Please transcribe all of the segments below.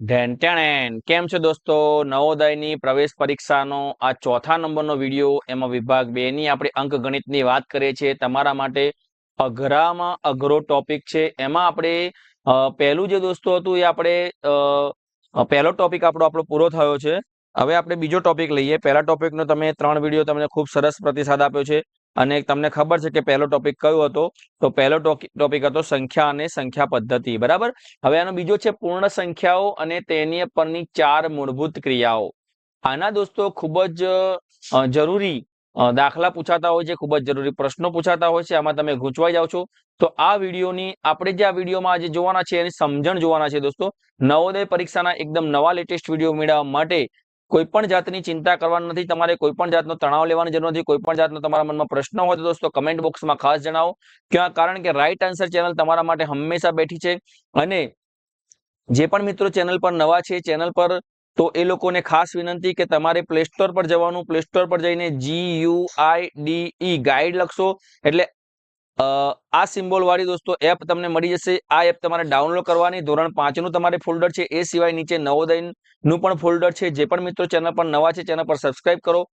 ઢેંટેણેન કેમ છે દોસ્તો? નવોદયની પ્રવેશ પરીક્ષાનો આ ચોથા નંબરનો વીડિયો, એમાં વિભાગ બે ની આપણે અંકગણિતની વાત કરીએ છીએ. તમારા માટે અઘરામાં અઘરો ટોપિક છે. એમાં આપણે પહેલું જે દોસ્તો હતું એ આપણે પહેલો ટોપિક આપણો આપણો પૂરો થયો છે. હવે આપણે બીજો ટોપિક લઈએ. પહેલા ટોપિકનો તમે ત્રણ વીડિયો તમને ખૂબ સરસ પ્રતિસાદ આપ્યો છે. અને તમને ખબર છે કે પહેલો ટોપિક કયો હતો? તો પહેલો ટોપિક હતો સંખ્યા અને સંખ્યા પદ્ધતિ, બરાબર? હવે આનો બીજો છે પૂર્ણ સંખ્યાઓ અને તેની પરની ચાર મૂળભૂત ક્રિયાઓ. આના દોસ્તો ખૂબ જ જરૂરી દાખલા પૂછાતા હોય છે, ખૂબ જ જરૂરી પ્રશ્નો પૂછાતા હોય છે, આમાં તમે ગૂંચવાઈ જાઓ છો. તો આ વિડીયોની, આપણે જે આ વિડીયોમાં આજે જોવાના છે એની સમજણ જોવાના છે દોસ્તો. નવોદય પરીક્ષાના એકદમ નવા લેટેસ્ટ વીડિયો મેળવવા માટે કોઈ પણ જાતની ચિંતા કરવાની નથી. તમારે કોઈ પણ જાતનો તણાવ લેવાની જરૂર નથી. કોઈ પણ જાતનો તમારા મનમાં પ્રશ્ન હોય તો દોસ્તો કમેન્ટ બોક્સમાં ખાસ જણાવો. ક્યાં? કારણ કે રાઈટ આન્સર ચેનલ તમારા માટે હંમેશા બેઠી છે. અને જે પણ મિત્રો ચેનલ પર નવા છે ચેનલ પર, તો એ લોકોને ખાસ વિનંતી કે તમારે પ્લે સ્ટોર પર જવાનું. પ્લે સ્ટોર પર જઈને G U I D E guide લખશો. એટલે આ સિમ્બોલ વાળી દોસ્તો એપ તમને મળી જશે. આ એપ તમારે ડાઉનલોડ કરવાની. ધોરણ પાંચનું તમારે ફોલ્ડર છે. એ સિવાય નીચે નવોદયનું પણ ફોલ્ડર છે. જે પણ મિત્રો ચેનલ પર નવા છે, ચેનલ પર સબસ્ક્રાઇબ કરો.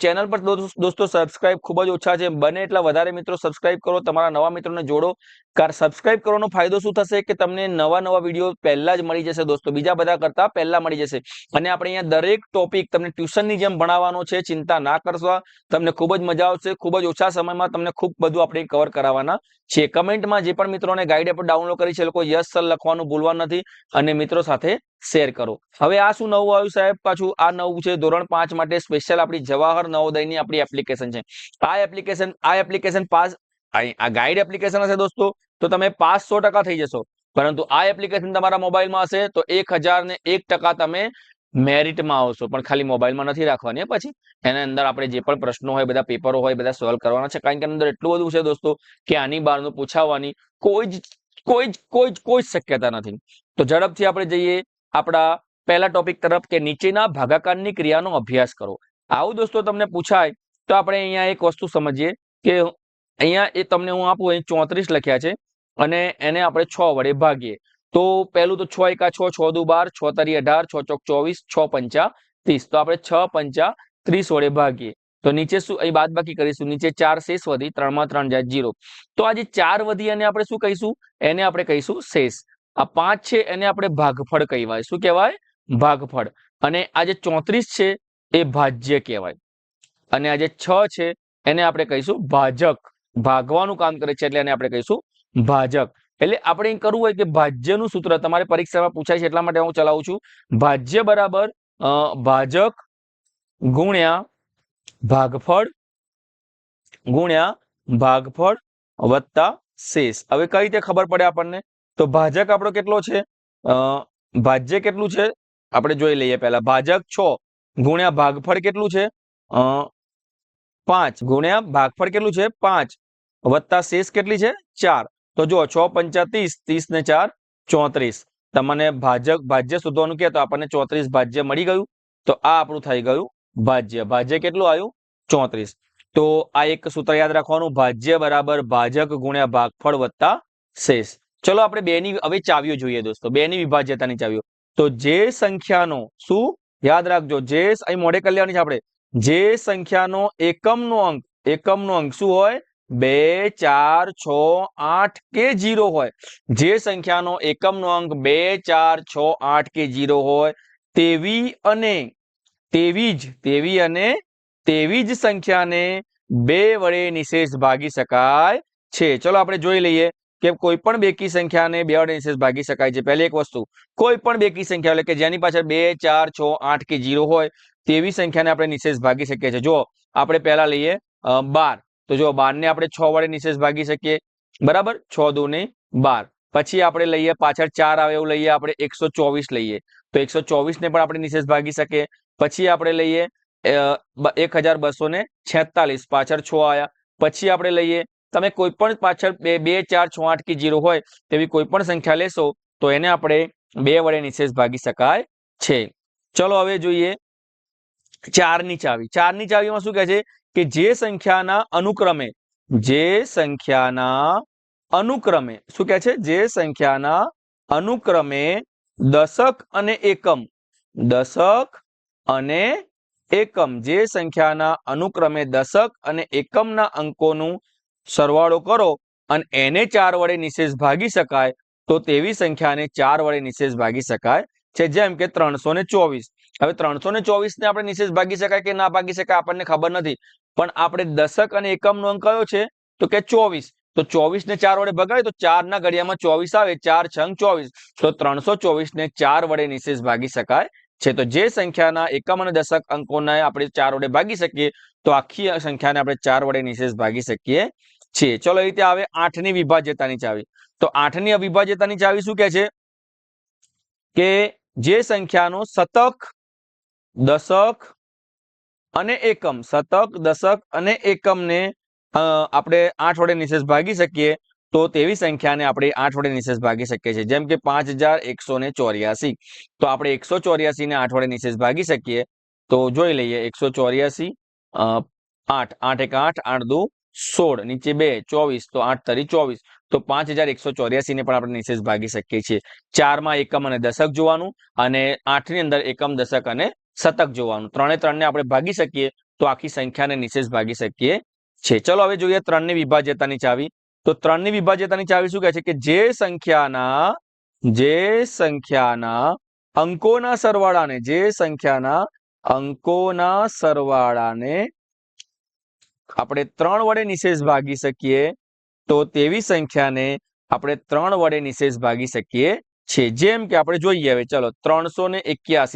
ચેનલ પર દોસ્તો- સબસ્ક્રાઇબ ખૂબ જ ઓછા છે. બને એટલા વધારે મિત્રો સબસ્ક્રાઇબ કરો. તમારા નવા મિત્રોને જોડો. કાર સબસ્ક્રાઇબ કરવાનો ફાયદો શું થશે કે તમને નવા નવા વીડિયો પહેલા જ મળી જશે દોસ્તો. બીજા બધા કરતા પહેલા મળી જશે. અને આપણે અહીંયા દરેક ટોપિક તમને ટ્યુશનની જેમ ભણાવવાનો છે, ચિંતા ના કરશો. તમને ખૂબ જ મજા આવશે. ખૂબ જ ઓછા સમયમાં તમને ખૂબ બધું આપણે કવર કરાવવાના છે. કમેન્ટમાં જે પણ મિત્રોને ગાઈડ એપ ડાઉનલોડ કરી છે લોકો યસ સર લખવાનું ભૂલવા નથી. અને મિત્રો સાથે શેર કરો. હવે આ શું નવું આવ્યું સાહેબ? પાછું આ નવું છે ધોરણ પાંચ માટે સ્પેશિયલ આપણી જવાહર નવોદયની આપણી એપ્લિકેશન છે. આ એપ્લિકેશન આ એપ્લિકેશન પાસ આ ગાઈડ એપ્લિકેશન હશે દોસ્તો, તો તમે પાસ સો થઈ જશો. પરંતુ આ એપ્લિકેશન તમારા મોબાઈલમાં હશે, તો એક ને એક ટકા તમે મેરિટમાં આવશો. પણ ખાલી મોબાઈલમાં નથી રાખવાની પછી? એના અંદર આપણે જે પણ પ્રશ્નો હોય, બધા પેપરો હોય, બધા સોલ્વ કરવાના છે. કારણ કે અંદર એટલું બધું છે દોસ્તો, કે આની બહારનું પૂછાવવાની કોઈ જ કોઈ જ કોઈ જ કોઈ જ શક્યતા નથી. તો ઝડપથી આપણે જઈએ આપણા પહેલા ટોપિક તરફ કે નીચેના ભાગાકારની ક્રિયાનો અભ્યાસ કરો. આવું દોસ્તો તમને પૂછાય, તો આપણે અહીંયા એક વસ્તુ સમજીએ કે અહીંયા એ તમને હું આપું, અહીં ચોત્રીસ લખ્યા છે અને એને આપણે છ વડે ભાગીએ. તો પહેલું તો છ એકા છ છ દુ બાર, છ તરી અઢાર, છ ચોક ચોવીસ, છ પંચા ત્રીસ. તો આપણે છ પંચા ત્રીસ વડે ભાગીએ. તો નીચે શું, અહીં બાદ બાકી કરીશું. નીચે ચાર શેષ વધી, ત્રણમાં ત્રણ જાય જીરો. તો આજે ચાર વધી એને આપણે શું કહીશું? એને આપણે કહીશું શેષ. આ પાંચ છે એને આપણે ભાગફળ કહેવાય. શું કહેવાય? ભાગફળ. અને આજે ચોત્રીસ છે એ ભાજ્ય કહેવાય. અને આ જે છ છે એને આપણે કહીશું ભાજક. ભાગવાનું કામ કરે છે એટલે એને આપણે કહીશું ભાજક. એટલે આપણે એમ કરવું હોય કે ભાજ્યનું સૂત્ર તમારે પરીક્ષામાં પૂછાય છે એટલા માટે હું ચલાવું છું. ભાજ્ય બરાબર ભાજક ગુણ્યા ભાગફળ ગુણ્યા ભાગફળ વત્તા શેષ. હવે કઈ રીતે ખબર પડે આપણને? તો ભાજક આપણો કેટલો છે? ભાજ્ય કેટલું છે? આપણે જોઈ લઈએ પહેલા. ભાજક છ ગુણ્યા ભાગફળ કેટલું છે? પાંચ ગુણ્યા ભાગફળ કેટલું છે? પાંચ. વત્તા શેષ કેટલી છે? ચાર. તો જો છ પંચા ત્રીસ ત્રીસ ને ચાર, ચોત્રીસ. તમને ભાજક, ભાજ્ય શોધવાનું કે તો આપણને ચોત્રીસ ભાજ્ય મળી ગયું. તો આ આપણું થઈ ગયું ભાજ્ય. ભાજ્ય કેટલું આવ્યું? ચોત્રીસ. તો આ એક સૂત્ર યાદ રાખવાનું, ભાજ્ય બરાબર ભાજક ગુણ્યા ભાગફળ વત્તા શેષ. ચલો આપણે બે ની હવે ચાવીઓ જોઈએ દોસ્તો. બે ની વિભાજ્યતાની ચાવીઓ. તો જે સંખ્યાનો, શું? યાદ રાખજો, જે અહીં મોડે કલ્યાણની છે આપણે. જે સંખ્યાનો એકમનો અંક એકમનો અંક શું હોય? બે, ચાર, છ, આઠ કે જીરો હોય. જે સંખ્યાનો એકમનો અંક બે, ચાર, છ, આઠ કે જીરો હોય, તેવી અને તેવી જ, તેવી અને તેવી જ સંખ્યાને બે વડે નિશેષ ભાગી શકાય છે. ચલો આપણે જોઈ લઈએ કે કોઈ પણ બેકી સંખ્યાને બે વડે નિશેષ ભાગી શકાય છે. પહેલી એક વસ્તુ, કોઈ પણ બેકી સંખ્યા, એટલે કે જેની પાછળ બે, ચાર, છ, આઠ કે જીરો હોય, તેવી સંખ્યાને આપણે નિશેષ ભાગી શકીએ છીએ. જો આપણે પહેલા લઈએ બાર. તો જો બાર ને આપણે છ વડે નિશેષ ભાગી શકીએ, બરાબર? છ દુ ને બાર. પછી આપણે લઈએ પાછળ ચાર આવે એવું લઈએ, આપણે એકસો લઈએ. તો એકસો ને પણ આપણે નિશેષ ભાગી શકીએ. પછી આપણે લઈએ એક પાછળ છ આવ્યા પછી આપણે લઈએ, તમે કોઈ પણ પાછળ બે બે, ચાર, છ, આઠ કે જીરો હોય તેવી કોઈ પણ સંખ્યા લેશો, તો એને આપણે બે વડે નિશેષ ભાગી શકાય છે. ચલો હવે જોઈએ ચારની ચાવી. ચારની ચાવીમાં શું કહે છે? કે જે સંખ્યાના અનુક્રમે, જે સંખ્યાના અનુક્રમે, શું કહે છે? જે સંખ્યાના અનુક્રમે દશક અને એકમ, દશક અને એકમ, જે સંખ્યાના અનુક્રમે દશક અને એકમના અંકોનું સરવાળો કરો અને એને ચાર વડે નિશેષ ભાગી શકાય, તો તેવી સંખ્યાને ચાર વડે નિશેષ ભાગી શકાય છે. જેમ કે ત્રણસો ને ચોવીસ હવે ત્રણસો ને ચોવીસ ને આપણે નિશેષ ભાગી શકાય કે ના ભાગી શકાય આપણને ખબર નથી. પણ આપણે દશક અને એકમનો અંક કયો છે? તો કે ચોવીસ. તો ચોવીસ ને ચાર વડે ભગાય તો ચાર ના ઘડિયામાં ચોવીસ આવે, ચાર છંગ ચોવીસ. તો ત્રણસો ચોવીસ ને ચાર વડે નિશેષ ભાગી શકાય છે. તો જે સંખ્યાના એકમ અને દશક અંકોને આપણે ચાર વડે ભાગી શકીએ, તો આખી સંખ્યાને આપણે ચાર વડે નિશેષ ભાગી શકીએ છીએ. ચલો એ રીતે આવે આઠની વિભાજ્યતાની ચાવી. તો આઠની અવિભાજ્યતાની ચાવી શું કે છે? કે જે સંખ્યાનો શતક દશક અને એકમ. શતક, દશક અને એકમને આપણે આઠ વડે નિશેષ ભાગી શકીએ, તો તેવી સંખ્યાને આપણે આઠ વડે નિશેષ ભાગી શકીએ છીએ. જેમ કે પાંચ તો આપણે એકસો ચોર્યાસીને આઠ વડે નિશેષ ભાગી શકીએ. તો જોઈ લઈએ, એકસો ચોર્યાસી આઠ. આઠ એક આઠ આઠ દુ સોળ. નીચે બે, ચોવીસ. તો આઠ તરી ચોવીસ. તો પાંચ હજાર એકસો ચોર્યાસી ને પણ આપણે નિશેષ ભાગી શકીએ છીએ. ચારમાં એકમ અને દશક જોવાનું અને આઠની અંદર એકમ, દશક અને શતક જોવાનું. ત્રણે ત્રણને આપણે ભાગી શકીએ, તો આખી સંખ્યાને નિશેષ ભાગી શકીએ છે ચલો હવે જોઈએ ત્રણની વિભાજ્યતાની ચાવી. તો ત્રણની વિભાજ્યતાની ચાવી શું કહે છે? કે જે સંખ્યાના જે સંખ્યાના અંકોના સરવાળાને, જે સંખ્યાના અંકોના સરવાળાને આપણે ત્રણ વડે નિશેષ ભાગી શકીએ, તો તેવી સંખ્યાને આપણે ત્રણ વડે નિશેષ ભાગી શકીએ છીએ. જેમ કે આપણે જોઈએ હવે, ચલો, ત્રણસો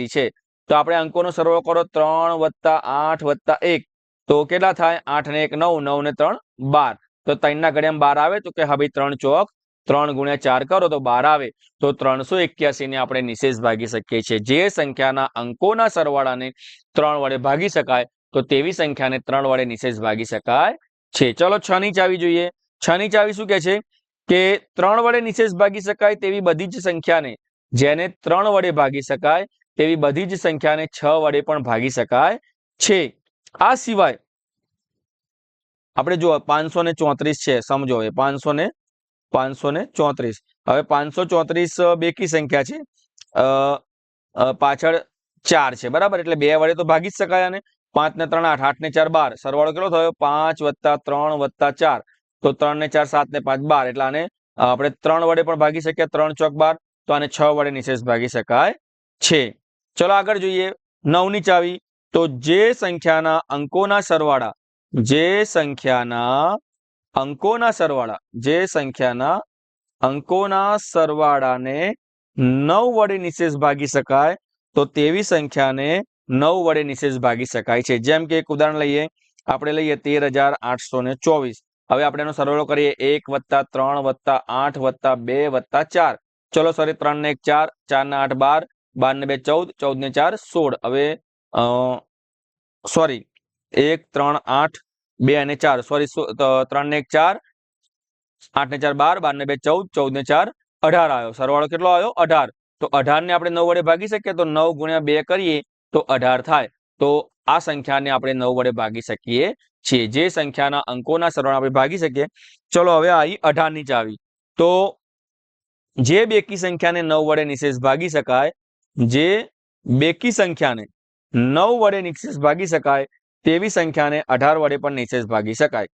છે. તો આપણે અંકોનો સરવાળો કરો ત્રણ વત્તા આઠ વત્તા એક. તો કેટલા થાય? આઠ ને એક નવ નવ ને ત્રણ બાર. તો ત્રણના ઘડિયામાં બાર આવે તો કે હા ભાઈ ત્રણ ચોક, ત્રણ ગુણ્યા ચાર કરો તો બાર આવે. તો ત્રણસો એક્યાસી ને આપણે નિશેષ ભાગી શકીએ છીએ. જે સંખ્યાના અંકોના સરવાળાને ત્રણ વડે ભાગી શકાય, તો તેવી સંખ્યાને ત્રણ વડે નિશેષ ભાગી શકાય છે. ચલો છ ની ચાવી જોઈએ. છ ની ચાવી શું કે છે? કે ત્રણ વડે નિશેષ ભાગી શકાય તેવી બધી જ સંખ્યાને જેને ત્રણ વડે ભાગી શકાય તેવી બધી જ સંખ્યાને છ વડે પણ ભાગી શકાય છે. આ સિવાય આપણે જો પાંચસો ને ચોત્રીસ છે, સમજો હવે પાંચસો ને પાંચસો ને ચોત્રીસ. હવે પાંચસો ચોત્રીસ બેકી સંખ્યા છે? પાછળ ચાર છે, બરાબર? એટલે બે વડે તો ભાગી જ શકાય અને પાંચ ને ત્રણ આઠ આઠ ને ચાર બાર. સરવાળો કેટલો થયો? પાંચ વત્તા ત્રણ વત્તા ચાર. તો ત્રણ ને ચાર, સાત ને પાંચ, બાર. એટલે આને આપણે ત્રણ વડે પણ ભાગી શકીએ, ત્રણ ચોક બાર. તો આને છ વડે નિશેષ ભાગી શકાય છે. ચલો આગળ જોઈએ નવની ચાવી. તો જે સંખ્યાના અંકોના સરવાળા, જે સંખ્યાના અંકોના સરવાળા, જે સંખ્યાના અંકોના સરવાળાને નવ વડે નિશેષ ભાગી શકાય, તો તેવી સંખ્યાને નવ વડે નિશેષ ભાગી શકાય છે. જેમ કે એક ઉદાહરણ લઈએ, આપણે લઈએ તેર હજાર આઠસો ને ચોવીસ. હવે આપણે એનો સરવાળો કરીએ, એક વત્તા ત્રણ વત્તા આઠ વત્તા બે વત્તા ચાર. ચલો સોરી ત્રણ ને એક ચાર ચાર ને આઠ બાર બાર ને બે ચૌદ ચૌદ ને ચાર સોળ હવે સોરી એક ત્રણ આઠ બે અને ચાર સોરી ત્રણ ને એક ચાર આઠ ને ચાર બાર બાર ને બે ચૌદ ચૌદ ને ચાર અઢાર આવ્યો સરવાળો કેટલો આવ્યો અઢાર તો અઢાર ને આપણે નવ વડે ભાગી શકીએ તો નવ ગુણ્યા બે કરીએ તો અઢાર થાય તો આ સંખ્યાને આપણે નવ વડે ભાગી શકીએ છીએ જે સંખ્યાના અંકોના સરવાળા આપણે ભાગી શકીએ ચલો હવે આવી અઢારની ચાવી તો જે બેકી સંખ્યાને નવ વડે નિશેષ ભાગી શકાય જે બેકી સંખ્યાને નવ વડે નિશેષ ભાગી શકાય, તેવી સંખ્યાને અઢાર વડે પણ નિશેષ ભાગી શકાય.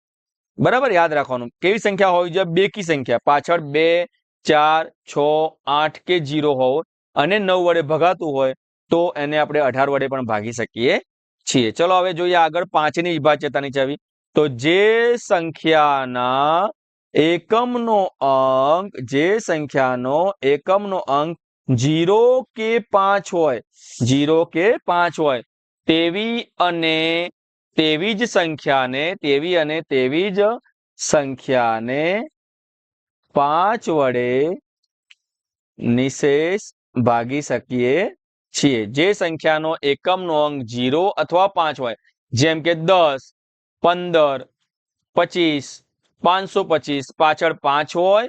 બરાબર યાદ રાખવાનું, કેવી સંખ્યા હોવી જોઈએ? બેકી સંખ્યા. પાછળ બે, ચાર, છ, આઠ કે જીરો હોવો અને નવ વડે ભગાતું હોય તો એને આપણે અઢાર વડે પણ ભાગી શકીએ છીએ. ચલો હવે જોઈએ આગળ પાંચની વિભાજ્યતાની ચાવી. તો જે સંખ્યાના એકમનો અંક, જે સંખ્યાનો એકમનો અંક જીરો કે પાંચ હોય. જીરો કે પાંચ હોય. તેવી અને તેવી જ સંખ્યાને, તેવી અને તેવી જ સંખ્યાને પાંચ વડે નિશેષ ભાગી શકીએ છીએ. જે સંખ્યાનો એકમનો અંક જીરો અથવા પાંચ હોય, જેમ કે દસ, પંદર, પચીસ, પાંચસો પચીસ, પાછળ પાંચ હોય,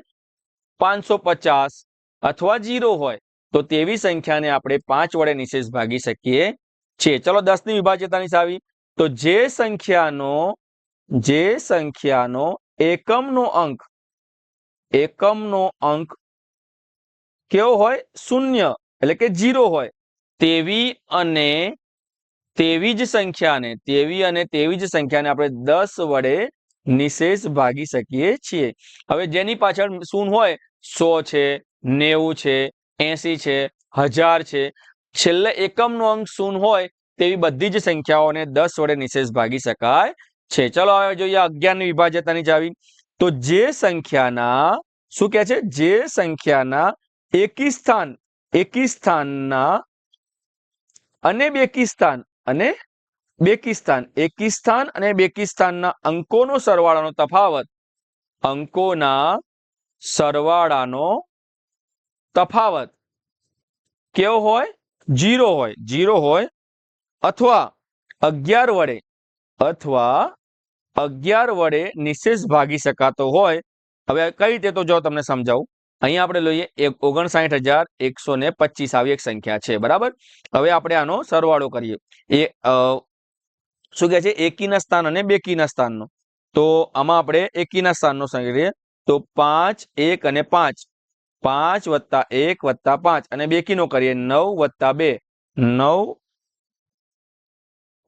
પાંચસો પચાસ અથવા જીરો હોય, તો તેવી સંખ્યાને આપણે પાંચ વડે નિશેષ ભાગી શકીએ છીએ. ચલો દસની વિભાજ્યતાની ચાવી. તો જે સંખ્યાનો જે સંખ્યાનો એકમનો અંક એકમનો અંક કેવો હોય? શૂન્ય, એટલે કે જીરો હોય. તેવી અને તેવી જ સંખ્યાને, તેવી અને તેવી જ સંખ્યાને આપણે દસ વડે નિશેષ ભાગી શકીએ છીએ. હવે જેની પાછળ શૂન હોય? સો છે નેવું છે, એસી છે, હજાર છે. છેલ્લે એકમનો અંક શૂન્ય હોય તેવી બધી જ સંખ્યાઓને દસ વડે નિશેષ ભાગી શકાય છે. ચલો હવે જોઈએ અગિયારની વિભાજ્યતાની ચાવી. તો જે સંખ્યાના, શું કહે છે? જે સંખ્યાના એકી સ્થાન, એકી સ્થાનના અને બેકી સ્થાન, અને બેકી સ્થાન, એકી સ્થાન અને બેકી સ્થાનના અંકોનો સરવાળાનો તફાવત. અંકોના સરવાળાનો તફાવત કેવો હોય? જીરો હોય. જીરો હોય અથવા અગિયાર વડે અથવા અગિયાર વડે નિશેષ ભાગી શકાતો હોય. હવે કઈ રીતે તો જો તમને સમજાવું. અહીંયા આપણે લઈએ એક ઓગણસાઠ હજાર એકસો ને પચીસ આવી એક સંખ્યા છે, બરાબર? હવે આપણે આનો સરવાળો કરીએ. એ શું કહે છે? એકીના સ્થાન અને બેકીના સ્થાનનો. તો આમાં આપણે એકીના સ્થાનનો સંગ્રહ તો પાંચ, એક અને પાંચ. પાંચ વત્તા એક વત્તા પાંચ. અને બેકીનો કરીએ, નવ વત્તા બે. નવ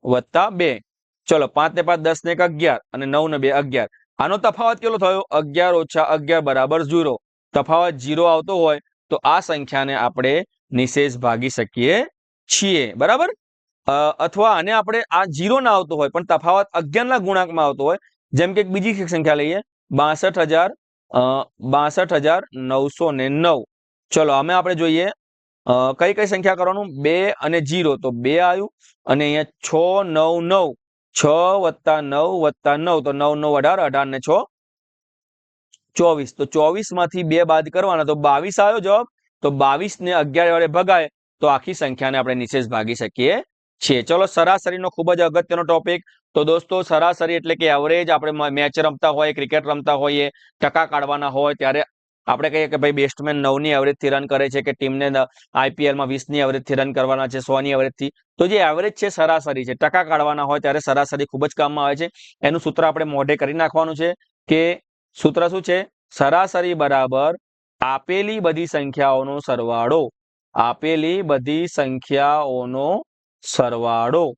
વત્તા બે. ચલો, પાંચ ને પાંચ, દસ ને એક, અગિયાર. અને નવ ને બે, અગિયાર. આનો તફાવત કેટલો થયો? અગિયાર ઓછા અગિયાર બરાબર ઝીરો. તફાવત ઝીરો આવતો હોય, તો આ સંખ્યાને આપણે નિશેષ ભાગી શકીએ છીએ. બરાબર? અથવા આને આપણે આ ઝીરો ના આવતો હોય, પણ તફાવત અગિયારના ગુણાંકમાં આવતો હોય, જેમ કે બીજી સંખ્યા લઈએ, બાસઠ હજાર બાસઠ હજાર નવસો ને નવ. ચલો, અમે આપણે જોઈએ કઈ કઈ સંખ્યા કરવાનું? બે અને જીરો. તો બે આવ્યું અને અહીંયા છ, નવ નવ. છ વત્તા નવ વત્તા નવ. તો નવ નવ, અઢાર અઢાર ને છ. ચોવીસ. તો ચોવીસમાંથી બે બાદ કરવાના. તો બાવીસ આવ્યો જવાબ. તો બાવીસ ને અગિયાર વડે ભગાય. તો આખી સંખ્યાને આપણે નિશેષ ભાગી શકીએ. છીએ ચલો, સરાસરીનો ખૂબ જ અગત્યનો ટોપિક તો દોસ્તો, સરાસરી એટલે કે એવરેજ આપણે મેચ રમતા હોય ક્રિકેટ રમતા હોઈએ, ટકા કાઢવાના હોય, ત્યારે આપણે કહીએ કે ભાઈ બેસ્ટમેન નવની એવરેજથી રન કરે છે કે ટીમને આઈપીએલમાં વીસની એવરેજથી રન કરવાના છે, સોની એવરેજથી તો જે એવરેજ છે સરાસરી છે, ટકા કાઢવાના હોય, ત્યારે સરાસરી ખૂબ જ કામમાં આવે છે. એનું સૂત્ર આપણે મોઢે કરી નાખવાનું છે કે સૂત્ર શું છે? સરાસરી બરાબર આપેલી બધી સંખ્યાઓનો સરવાળો. આપેલી બધી સંખ્યાઓનો સરવાળો.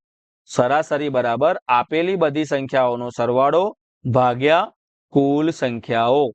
સરાસરી બરાબર આપેલી બધી સંખ્યાઓનો સરવાળો ભાગ્યા કુલ સંખ્યાઓ.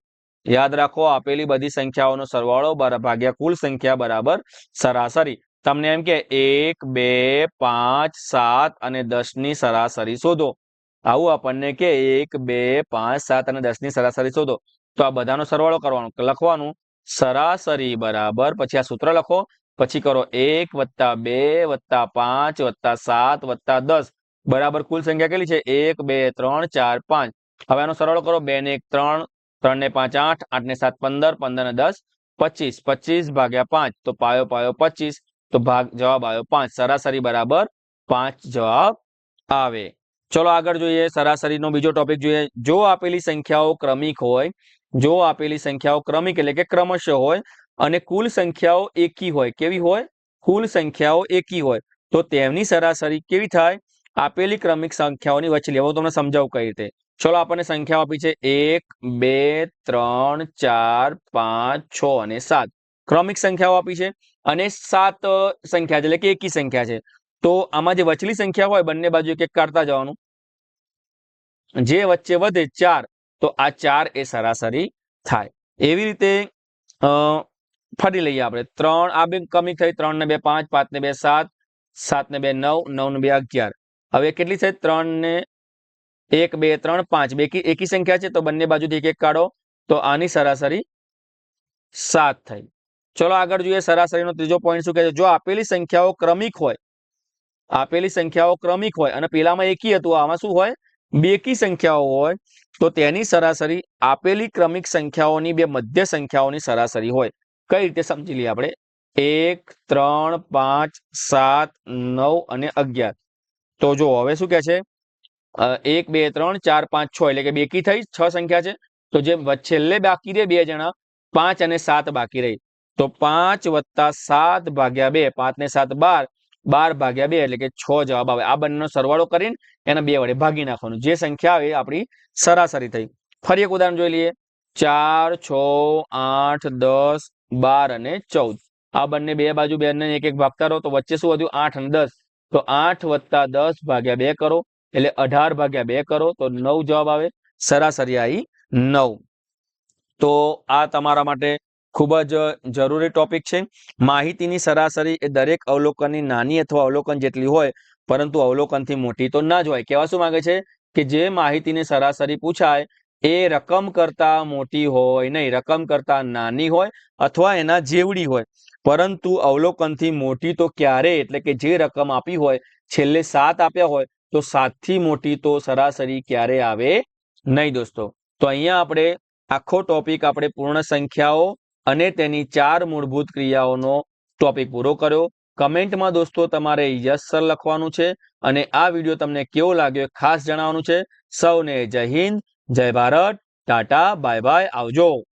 યાદ રાખો, આપેલી બધી સંખ્યાઓનો સરવાળો ભાગ્યા કુલ સંખ્યા બરાબર સરાસરી. તમને એમ કે એક, બે, પાંચ, સાત અને દસની સરાસરી શોધો. આવું આપણને કે એક, બે, પાંચ, સાત અને દસની સરાસરી શોધો. તો આ બધાનો સરવાળો કરવાનો, લખવાનું. સરાસરી બરાબર, પછી આ સૂત્ર લખો. પછી કરો એક વત્તા બે વત્તા પાંચ વત્તા સાત વત્તા દસ. બરાબર કુલ સંખ્યા કેટલી છે? એક, બે, ત્રણ, ચાર, પાંચ. હવે આનો સરવાળો કરો. બે ને એક, ત્રણ ત્રણ ને પાંચ, આઠ આઠ ને સાત, પંદર પંદર ને દસ, પચીસ. પચીસ ભાગ્યા પાંચ, તો પાયો પાયો પચીસ. તો ભાગ, જવાબ આવ્યો પાંચ. સરાસરી બરાબર પાંચ જવાબ આવે. ચલો આગળ જોઈએ. સરાસરીનો બીજો ટોપિક જોઈએ. જો આપેલી સંખ્યાઓ ક્રમિક હોય, જો આપેલી સંખ્યાઓ ક્રમિક એટલે કે ક્રમશ હોય અને કુલ સંખ્યાઓ એકી હોય. કેવી હોય? કુલ સંખ્યાઓ એકી હોય. તો તેમની સરાસરી કેવી થાય? આપેલી ક્રમિક સંખ્યાઓની વચ્ચે. લેવો તમને સમજાવું કઈ રીતે. ચલો આપણને સંખ્યાઓ આપી છે. એક, બે, ત્રણ, ચાર, પાંચ, છ અને સાત. ક્રમિક સંખ્યાઓ આપી છે. અને સાત સંખ્યા છે. એટલે કે એકી સંખ્યા છે. તો આમાં જે વચલી સંખ્યા હોય બંને બાજુ એક એક કાઢતા જવાનું. જે વચ્ચે વધે ચાર, તો આ ચાર એ સરાસરી થાય. એવી રીતે ફરી લઈએ આપણે. ત્રણ આ બે કમી થઈ, ત્રણ ને બે પાંચ પાંચ ને બે સાત સાત ને બે નવ નવ ને બે અગિયાર. હવે કેટલી થઈ ત્રણ ને એક, બે, ત્રણ, પાંચ. બે એકી સંખ્યા છે, તો બંને બાજુથી એક એક કાઢો, તો આની સરાસરી સાત થઈ. ચલો આગળ જોઈએ સરાસરીનો ત્રીજો પોઈન્ટ શું કહે છે? જો આપેલી સંખ્યાઓ ક્રમિક હોય, આપેલી સંખ્યાઓ ક્રમિક હોય, અને પેલામાં એકી હતું, આમાં શું હોય? બેકી સંખ્યાઓ હોય, તો તેની સરાસરી આપેલી ક્રમિક સંખ્યાઓની બે મધ્ય સંખ્યાઓની સરાસરી હોય. કઈ રીતે સમજી લઈએ આપણે? એક, ત્રણ, પાંચ, સાત, નવ અને અગિયાર. તો જો હવે શું કે છે? એક, બે, ત્રણ, ચાર, પાંચ, છ, એટલે કે બેકી થઈ, છ સંખ્યા છે. તો જે છેલ્લે બાકી રહે બે જણા, પાંચ અને સાત બાકી રહી. તો પાંચ વત્તા સાત ભાગ્યા બે, પાંચ ને સાત બાર બાર ભાગ્યા બે, એટલે કે છ જવાબ આવે. આ બંનેનો સરવાળો કરીને એના બે વડે ભાગી નાખવાનું. જે સંખ્યા આવે આપણી સરાસરી થઈ. ફરી એક ઉદાહરણ જોઈ લઈએ. ચાર, છ, આઠ, દસ, બાર અને ચૌદ. આ બંને બે બાજુ બેને એક એક ભાગતા રહો તો વચ્ચે શું વધ્યું? આઠ અને દસ. તો આઠ વત્તા દસ ભાગ્યા બે કરો. એટલે અઢાર ભાગ્યા બે કરો તો નવ જવાબ આવે સરાસરી આવી નવ. તો આ તમારા માટે ખૂબ જ જરૂરી ટોપિક છે. માહિતીની સરાસરી એ દરેક અવલોકનની નાની અથવા અવલોકન જેટલી હોય, પરંતુ અવલોકનથી મોટી તો ના જ હોય. કેવા શું માંગે છે? કે જે માહિતીની સરાસરી પૂછાય એ રકમ કરતા મોટી હોય નહીં, રકમ કરતા નાની હોય અથવા એના જેવડી હોય. પરંતુ અવલોકનથી મોટી તો ક્યારે? એટલે કે જે રકમ આપી હોય, છેલ્લે સાત આપ્યા હોય, તો સાતથી મોટી તો સરાસરી ક્યારે આવે નહીં દોસ્તો. તો અહીંયા આપણે આખો ટોપિક આપણે પૂર્ણ સંખ્યાઓ અને તેની ચાર મૂળભૂત ક્રિયાઓનો ટોપિક પૂરો કર્યો. કમેન્ટમાં દોસ્તો તમારે યસ સર લખવાનું છે અને આ વીડિયો તમને કેવો લાગ્યો ખાસ જણાવવાનું છે. સૌને જય હિન્દ. જય ભારત ટાટા બાય બાય આવજો.